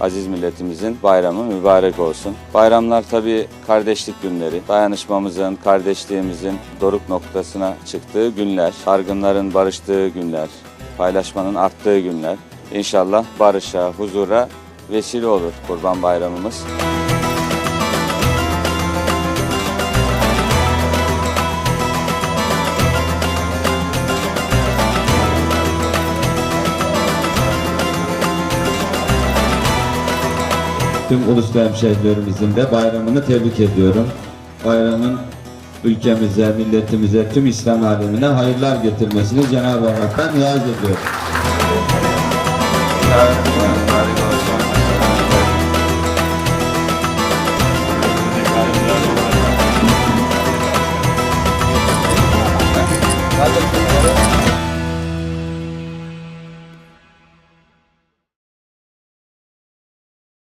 aziz milletimizin bayramı mübarek olsun. Bayramlar tabii kardeşlik günleri. Dayanışmamızın, kardeşliğimizin doruk noktasına çıktığı günler. Sargınların barıştığı günler. Paylaşmanın arttığı günler. İnşallah barışa, huzura vesile olur Kurban Bayramımız. tüm uluslu hemşehrilerimizin de bayramını tebrik ediyorum. Bayramın ülkemize, milletimize, tüm İslam alemine hayırlar getirmesini Cenab-ı Hak'tan niyaz ediyorum. Hadi.